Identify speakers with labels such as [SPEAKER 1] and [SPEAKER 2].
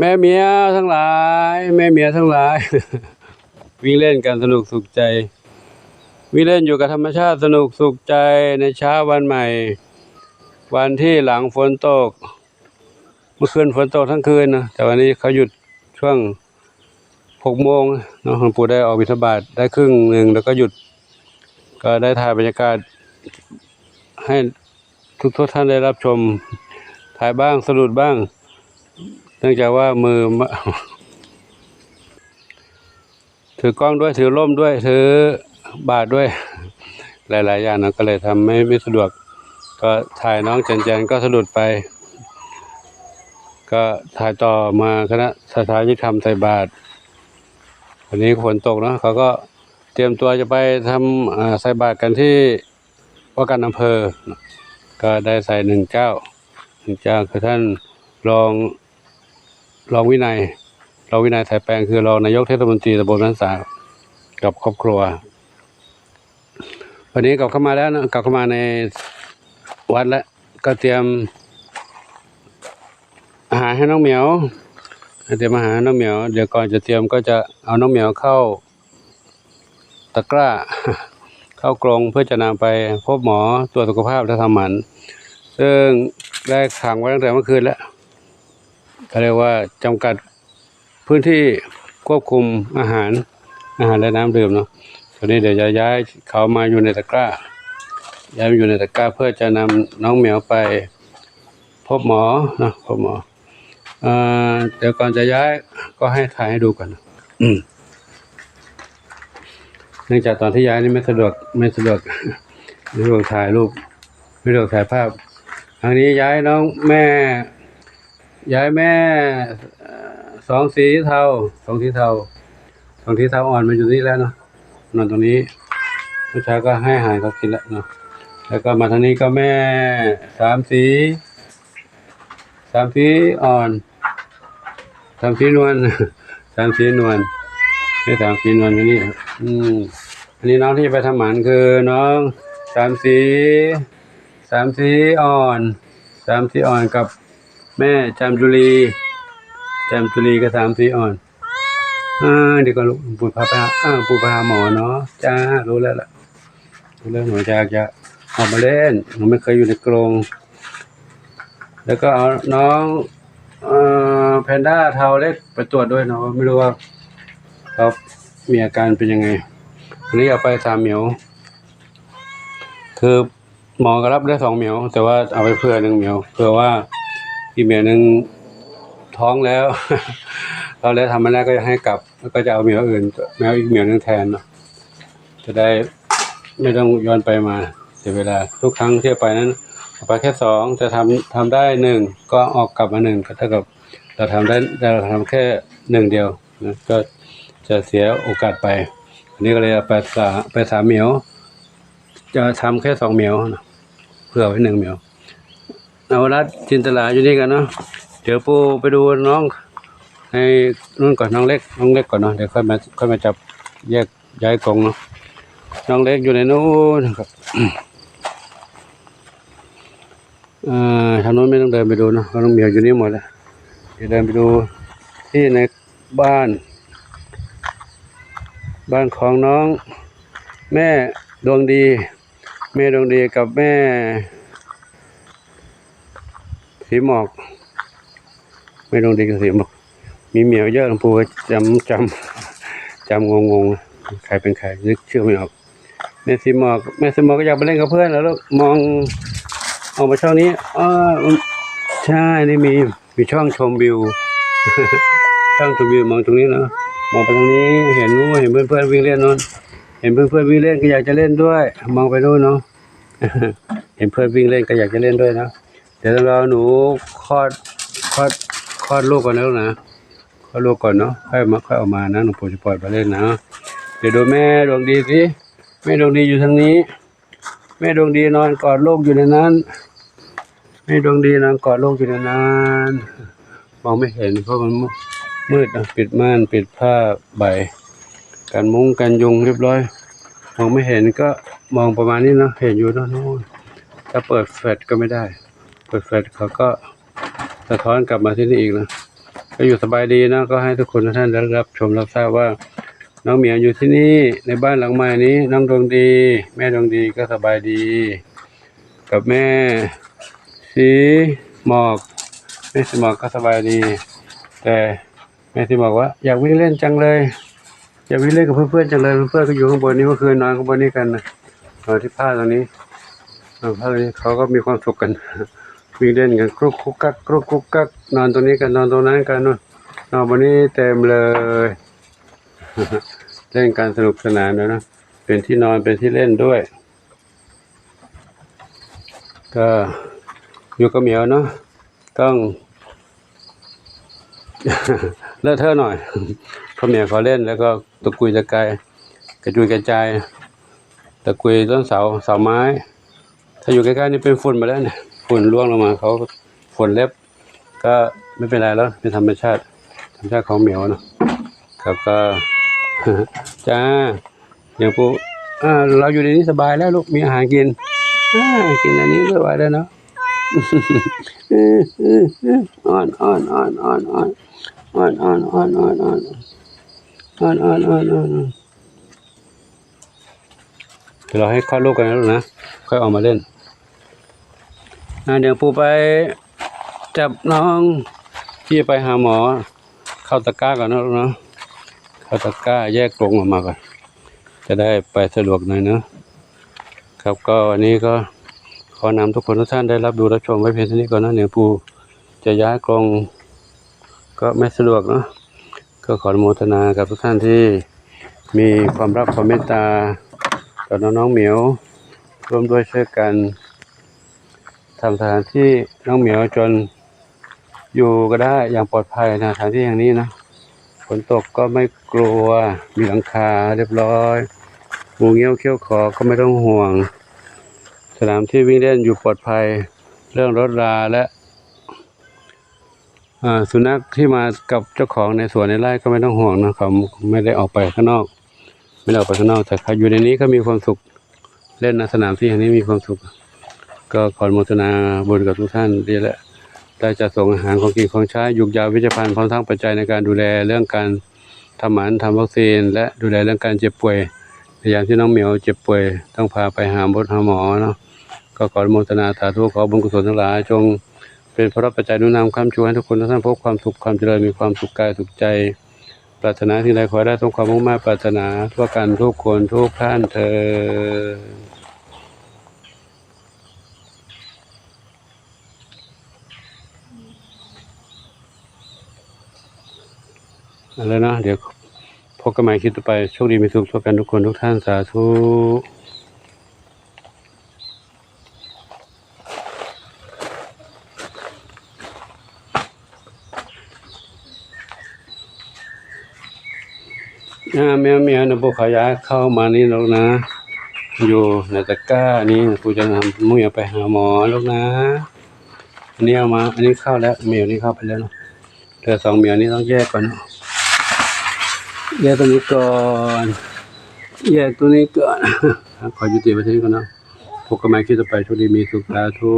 [SPEAKER 1] แม่เมียทั้งหลาย แม่เมียทั้งหลาย วิ่งเล่นกันสนุกสุขใจ วิ่งเล่นอยู่กับธรรมชาติสนุกสุขใจในเช้าวันใหม่ วันที่หลังฝนตก เมื่อคืนฝนตกทั้งคืนนะแต่วันนี้เขาหยุดช่วงหกโมงเนาะหลวงปู่ได้ออกบิณฑบาตได้ครึ่งหนึ่งแล้วก็หยุด ก็ได้ถ่ายบรรยากาศ ให้ทุกทท่านได้รับชมถ่ายบ้างสะดุดบ้าง นื่องจากว่ามือ ถือกล้องด้วยถือร่มด้วย ถือบาทด้วย หลาย ๆ อย่างนะก็เลยทำไม่ไม่สะดวก ก็ถ่ายน้องเจนเจนก็สะดุดไป ก็ถ่ายต่อมาคณะสถาวิธรรมใส่บาทวันนี้ฝนตกเนอะเขาก็เตรียมตัวจะไปทำใส่บาตรกันที่ว่าการอำเภอ ก็ได้ใส่หนึ่งเจ้าหนึ่งเจ้าคือท่านรอง รองวินัยรองวินัยสายแปลงคือรองนายกเทศมนตรีตำบลนันสากับครอบครัว วันนี้กลับเข้ามาแล้วนะกลับเข้ามาในวัดแล้วก็เตรียมอาหารให้น้องเหมียวเตรียมอาหารน้องเหมียวเดี๋ยวก่อนจะเตรียมก็จะเอาน้องเหมียวเข้าตะกร้าเข้ากรงเพื่อจะนำไปพบหมอตรวจสุขภาพและทำหมัน ซึ่งได้ขังไว้ตั้งแต่เมื่อคืนแล้ว เขาเรียกว่าจำกัดพื้นที่ควบคุมอาหารอาหารและน้ำดื่มเนาะตอนนี้เดี๋ยวจะย้ายเขามาอยู่ในตะกร้า ย้ายมาอยู่ในตะกร้าเพื่อจะนำน้องเหมียวไป พบหมอเนาะพบหมอเอ่อเดี๋ยวก่อนจะย้ายก็ให้ถ่ายให้ดูก่อนนะอืมเนื่องจากตอนที่ย้ายนี่ไม่สะดวกไม่สะดวกไม่สะดวกถ่ายรูปไม่สะดวกถ่ายภาพทางนี้ย้ายน้องแม่ ย้ายแม่สองสีเทาสองสีเทาสองสีเทาอ่อนมาอยู่นี่แล้วเนาะนอนตรงนี้เมื่อเช้าก็ให้อาหารเขากินแล้วเนาะแล้วก็มาทางนี้ก็แม่สามสีสามสีอ่อนสามสีนวลสามสีนวลนี่สามสีนวลอยู่นี่อืมอันนี้น้องที่จะไปทำหมันคือน้องสามสีสามสีอ่อนสามสีอ่อนกับ แม่จามจุลีจามจุลีกับสามสีอ่อนอ่าเดี๋ยวก็ลูกปู่พาไปหาอ่าปู่พาหมอเนาะจ้ารู้แล้วล่ะรู้แล้วหนูจะจะออกมาเล่นหนูไม่เคยอยู่ในกรงแล้วก็เอาน้องเอ่อแพนด้าเทาเล็กไปตรวจด้วยเนาะไม่รู้ว่าเขามีอาการเป็นยังไงอันนี้เอาไปสามเหมียว คือหมอก็รับได้สองเหมียว แต่ว่าเอาไปเพื่อหนึ่งเหมียวเพื่อว่า อีเมียวหนึ่งท้องแล้วเราแล้วทำม่ได้ก็จะให้กลับแล้วก็จะเอาเมียวอื่นแมวอีกเมียวหนึ่งแทนเนาะจะได้ไม่ต้องย้อนไปมาเสียเวลาทุกครั้งที่ไปนั้นเอาไปแค่สองจะทำทำได้หนึ่งก็ออกกลับมาหนึ่งก็เท่ากับเราทำได้เราทำแค่หนึ่งเดียวนะก็จะเสียโอกาสไป อันนี้ก็เลยเอาไปสาไปสามเหมียว จะทำแค่สองเหมียวนะเพื่อไว้หนึ่งเหมียว เอารัดจินตลาอยู่นี่กันเนาะเดี๋ยวปูไปดูน้องให้นู่นก่อนน้องเล็กน้องเล็กก่อนเนาะเดี๋ยวค่อยมาค่อยมาจับแยกย้ายกรงเนาะน้องเล็กอยู่ในนู้นครับอ่าทางโน้นไม่ต้องเดินไปดูเนะเพราะน้องเหมียวอยู่นี่หมดแล้วเดี๋ยวเดินไปดูที่ในบ้าน บ้านของน้อง แม่ดวงดี แม่ดวงดีกับแม่ สีหมอกแม่ดวงดีกับสีหมอก มีเหมียวเยอะหลวงปู่จำจำจำงงงๆใครเป็นใครนึกชื่อไม่ออกแม่สีหมอกแม่สีหมอกก็อยากไปเล่นกับเพื่อนแล้วลูกมองออกมาช่องนี้อ๋อใช่นี่มีมีช่องชมวิวช่องชมวิวมองตรงนี้เนะมองไปตรงนี้เห็นนู้นเห็นเพื่อนๆวิ่งเล่นนู้นเห็นเพื่อนๆวิ่งเล่นก็อยากจะเล่นด้วย มองไปนู้นเนาะเห็นเพื่อนวิ่งเล่นก็อยากจะเล่นด้วยนะ ดี๋ยวเราหนูคลอดคลอดคลอดลูกก่อนนะลูกนะคลอดลูกก่อนเนาะค่อยมาค่อยออกมานะหนูปู่จะปล่อยไปเล่นนะเดี๋ยวดูแม่ดวงดีสิแม่ดวงดีอยู่ทางนี้ แม่ดวงดีนอนกอดลูกอยู่ในนั้นแม่ดวงดีนอนกอดลูกอยู่ในนั้นมองไม่เห็นเพราะมันมืดนะปิดม่านปิดผ้าใบกันมุ้งกันยุงเรียบร้อยมองไม่เห็นก็มองประมาณนี้เนาะเห็นอยู่เนอะโน่นถ้าเปิดแฟลชก็ไม่ได้ ปิดแฟลชเขาก็สะท้อนกลับมาที่นี่อีกนะก็อยู่สบายดีนะ ก็ให้ทุกคนท่านได้รับชมรับทราบว่า น้องเหมียวอยู่ที่นี่ในบ้านหลังใหม่นี้ น้องดวงดี แม่ดวงดีก็สบายดี กับแม่ สีหมอกแม่สีหมอกก็สบายดี แต่แม่สีหมอกว่า อยากวิ่งเล่นจังเลย อยากวิ่งเล่นกับเพื่อนๆจังเลยเพื่อนๆก็อยู่ข้างบนนี้เมื่อคืนนอนข้างบนนี้กันนะนอนที่ผ้าตรงนี้นอนผ้าตรงนี้เขาก็มีความสุขกัน วิ่งเล่นกันกรุกกุกกักกรุกกุกกักนอนตรงนี้กันนอนตรงนั้นกันนู่นนอนบนนี้เต็มเลยเล่นการสนุกสนานแล้วนะเป็นที่นอนเป็นที่เล่นด้วย ก็อยู่กับเหมียวเนาะต้องเลอะเทอะหน่อยเพราะเหมียวเขาเล่นแล้วก็ตะกุยตะกายกระจุยกระจายตะกุยต้นเสาเสาไม้ ถ้าอยู่ใกล้ๆนี่เป็นฝุ่นมาแล้วเนี่ย ฝุ่นร่วงลงมาเขาฝุ่นเล็บ ก็ไม่เป็นไรแล้วเป็นธรรมชาติ ธรรมชาติของเหมียวเนาะครับก็จ้าอย่างปูอ่าเราอยู่ในนี้สบายแล้วลูกมีอาหารกินกินอันนี้สบายแล้วเนาะอ่อนอ่อนอ่อนอ่อนอ่อนอ่อนอ่อนอ่อนอ่อนอ่อนอ่อนอ่อนอ่อนอ่อนเดี๋ยวเราให้คลอดลูกกันนะลูกนะค่อยออกมาเล่น อ่าเดี๋ยวปูไปจับน้องที่ไปหาหมอ เข้าตะกร้าก่อนนะลูกเนาะเข้าตะกร้าแยกกรงออกมาก่อน จะได้ไปสะดวกหน่อยเนอะครับก็วันนี้ก็ขอนำทุกคนทุกท่านได้รับดูรับชมไว้เพียงเท่านี้ก่อนนะเดี๋ยวปูจะย้ายกรงก็ไม่สะดวกเนาะก็ขออนุโมทนากับทุกท่านที่มีความรักความเมตตาต่อน้องๆเหมียวร่วมด้วยช่วยกัน ทำสถานที่น้องเหมียวจนอยู่ก็ได้อย่างปลอดภัยนะสถานที่อย่างนี้นะฝนตกก็ไม่กลัวมีหลังคาเรียบร้อยงูเงี้ยวเขี้ยวขอก็ไม่ต้องห่วง สนามที่วิ่งเล่นอยู่ปลอดภัย เรื่องรถราและสุนัขที่มากับเจ้าของในสวนในไร่ก็ไม่ต้องห่วงนะเขาไม่ได้ออกไปข้างนอก ไม่ได้ออกไปข้างนอกแต่ใครอยู่ในนี้ก็มีความสุขเล่นในสนามที่แห่งนี้มีความสุข ก็ขออนุโมทนาบุญกับทุกท่านดีแหละได้จัดส่งอาหารของกินของใช้ยุกยาวิจภัณฑ์พร้อมทั้งปัจจัยในการดูแลเรื่องการทำหมันทำวัคซีน และดูแลเรื่องการเจ็บป่วยในยามที่น้องเหมียวเจ็บป่วยต้องพาไปหาบดหาหมอเนาะก็ขออนุโมทนาสาธุขอบุญกุศลทั้งหลายจงเป็นพระปัจจัยนุนนำคำชูให้ทุกคนทุกท่านพบความสุขความเจริญมีความสุขกายสุขใจ ปรารถนาที่ใดขอให้ได้สมความมุ่งมั่นปรารถนาทั่วกันทุกคนทุกท่านเธอญ เอา แล้วนะเดี๋ยวพบกันใหม่คลิปต่อไปโชคดีมีสุขทั่วกันทุกคนทุกท่านสาธุ่าแมวแมวนะพวกขยายเข้ามานี่แล้วนะ อยู่ในตะกร้านี่กูจะนำมุ้ยไปหาหมอล้วนะอันนี้เอามา อันนี้เข้าแล้วแมวนี่เข้าไปแล้วเนาะเหลือสองแมวนี่ต้องแยกก่อนเนาะ แยกตัวนี้ก่อนแยกตัวนี้ก่อนขอยุติไว้ที่นี้ก่อนนะพบกันใหม่คลิปต่อไปโชคดีมีสุขสาธุ